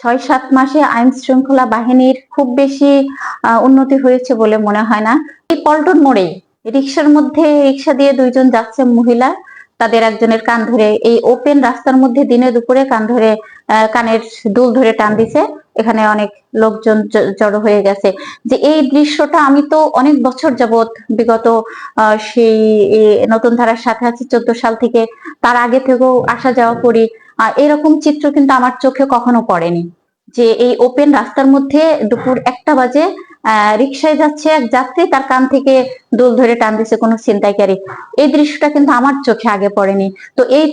ছয় সাত মাসে আইন শৃঙ্খলা বাহিনীর খুব বেশি উন্নতি হয়েছে বলে মনে হয় না। এই পল্টন মোড়ে রিক্সার মধ্যে রিক্সা দিয়ে দুইজন যাচ্ছে মহিলা। তাদের একজনের কান ধরে, এই ওপেন রাস্তার মধ্যে দিনে দুপুরে কান ধরে কানের দুল ধরে টান দিছে। এখানে অনেক লোকজন জড়ো হয়ে গেছে। যে এই দৃশ্যটা আমি তো অনেক বছর যাবত বিগত সেই নতুন ধারার সাথে আছি। চোদ্দ সাল থেকে তার আগে থেকেও আসা যাওয়া করি। এরকম চিত্র কিন্তু আমার চোখে কখনো পড়েনি। যে এই ওপেন রাস্তার মধ্যে দুপুর একটা বাজে রিক্সায় যাচ্ছে এক যাত্রী, তার কান থেকে দোল ধরে টান দিছে কোনো ছিনতাইকারী। এই দৃশ্যটা কিন্তু আমার চোখে আগে পড়েনি। তো এই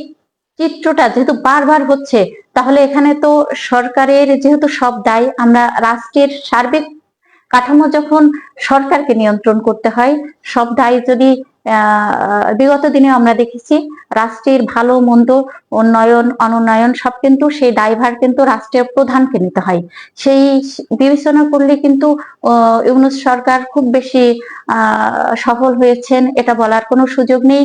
চিত্রটা যেহেতু বারবার হচ্ছে, তাহলে এখানে তো সরকারের যেহেতু সব দায়, আমরা রাষ্ট্রের সার্বিক কাঠামো যখন সরকারকে নিয়ন্ত্রণ করতে হয়, সব দায় যদি বিগত দিনে আমরা দেখেছি, রাষ্ট্রের ভালো, মন্দ, উন্নয়ন, অনুন্নয়ন সব কিন্তু সেই দায়ভার কিন্তু রাষ্ট্রের প্রধানকে নিতে হয়। সেই বিবেচনা করলে কিন্তু ইউনূস সরকার খুব বেশি সফল হয়েছেন, এটা বলার কোনো সুযোগ নেই।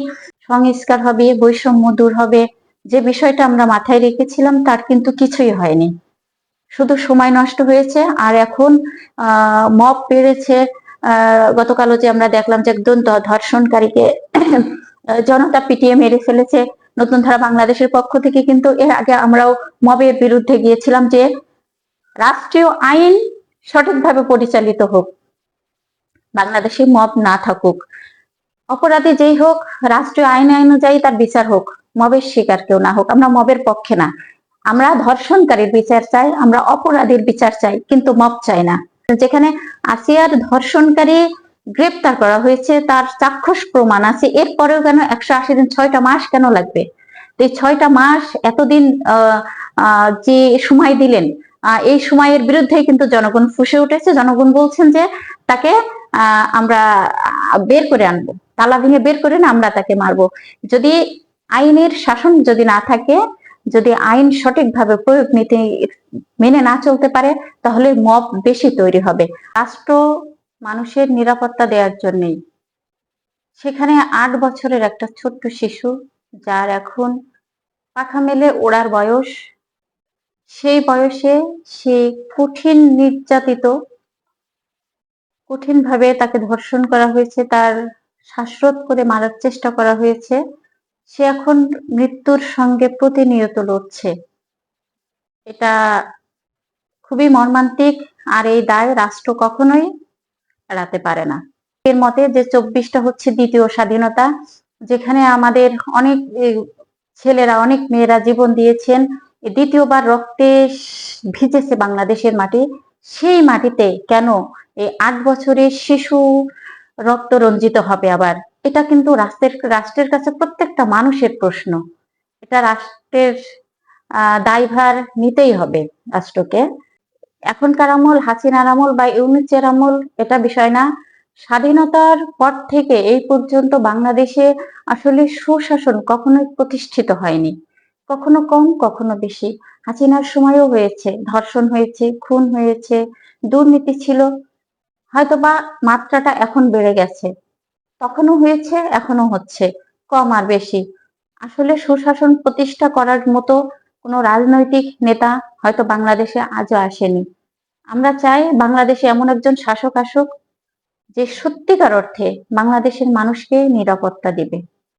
সংস্কার হবে, বৈষম্য দূর হবে, যে বিষয়টা আমরা মাথায় রেখেছিলাম তার কিন্তু কিছুই হয়নি। শুধু সময় নষ্ট হয়েছে, আর এখন মব বেড়েছে গতকালও যে আমরা দেখলাম যে ধ- ধর্ষণকারীকে জনতা পিটিয়ে মেরে ফেলেছে। নতুন ধারা বাংলাদেশের পক্ষ থেকে কিন্তু এর আগে আমরাও মবের বিরুদ্ধে গিয়েছিলাম যে রাষ্ট্রীয় আইন সঠিকভাবে পরিচালিত হোক, বাংলাদেশে মব না থাকুক। অপরাধী যেই হোক, রাষ্ট্রীয় আইন অনুযায়ী তার বিচার হোক, মবের শিকার কেউ না হোক, আমরা মবের পক্ষে না। আমরা ধর্ষণকারীর বিচার চাই, আমরা অপরাধীর বিচার চাই, কিন্তু মপ চাই না। যেখানে আসিয়ার ধর্ষণকারী গ্রেপ্তার করা হয়েছে, তার চাক্ষুষ প্রমাণ আছে, এরপরেও কেন একশো আশি দিন, ছয়টা মাস কেন লাগবে? এই ছয়টা মাস এতদিন যে সময় দিলেন এই সময়ের বিরুদ্ধে কিন্তু জনগণ ফুসে উঠেছে। জনগণ বলছেন যে তাকে আমরা বের করে আনব, তালা ভেঙে বের করে না, আমরা তাকে মারবো। যদি আইনের শাসন যদি না থাকে যদি আইন সঠিকভাবে প্রয়োগ নীতি মেনে না চলতে পারে, তাহলে মব বেশি তৈরি হবে। রাষ্ট্র মানুষের নিরাপত্তা দেওয়ার জন্যই। সেখানে আট বছরের একটা ছোট্ট শিশু, যার এখন পাখা মেলে ওড়ার বয়স। সেই বয়সে সে কঠিন নির্যাতিত কঠিন ভাবে তাকে ধর্ষণ করা হয়েছে, তার শ্বাসরোধ করে মারার চেষ্টা করা হয়েছে। সে এখন মৃত্যুর সঙ্গে প্রতিনিয়ত লড়ছে। এটা খুবই মর্মান্তিক, আর এই দায় রাষ্ট্র কখনোই এড়াতে পারে না। এর মতে যে চব্বিশটা হচ্ছে দ্বিতীয় স্বাধীনতা, যেখানে আমাদের অনেক ছেলেরা, অনেক মেয়েরা জীবন দিয়েছেন দ্বিতীয়বার রক্তে ভিজেছে বাংলাদেশের মাটি। সেই মাটিতে কেন এই আট বছরের শিশু রক্ত রঞ্জিত হবে আবার? এটা কিন্তু রাষ্ট্রের রাষ্ট্রের কাছে প্রত্যেকটা মানুষের প্রশ্ন। এটা রাষ্ট্রের দায়ভার নিতেই হবে রাষ্ট্রকে। এখনকার আমল, হাসিনার আমল বা ইউনিচের আমল, এটা বিষয় না। স্বাধীনতার পর থেকে এই পর্যন্ত বাংলাদেশে আসলে সুশাসন কখনোই প্রতিষ্ঠিত হয়নি। কখনো কম, কখনো বেশি। হাসিনার সময়ও হয়েছে, ধর্ষণ হয়েছে, খুন হয়েছে, দুর্নীতি ছিল। হয়তোবা মাত্রাটা এখন বেড়ে গেছে। তখনও হয়েছে এখনও হচ্ছে। কম আর বেশি। আসলে সুশাসন প্রতিষ্ঠা করার মতো কোনো রাজনৈতিক নেতা হয়তো বাংলাদেশে আজও আসেনি। আমরা চাই বাংলাদেশে এমন একজন শাসক আসুক, যে সত্যিকার অর্থে বাংলাদেশের মানুষকে নিরাপত্তা দিবে।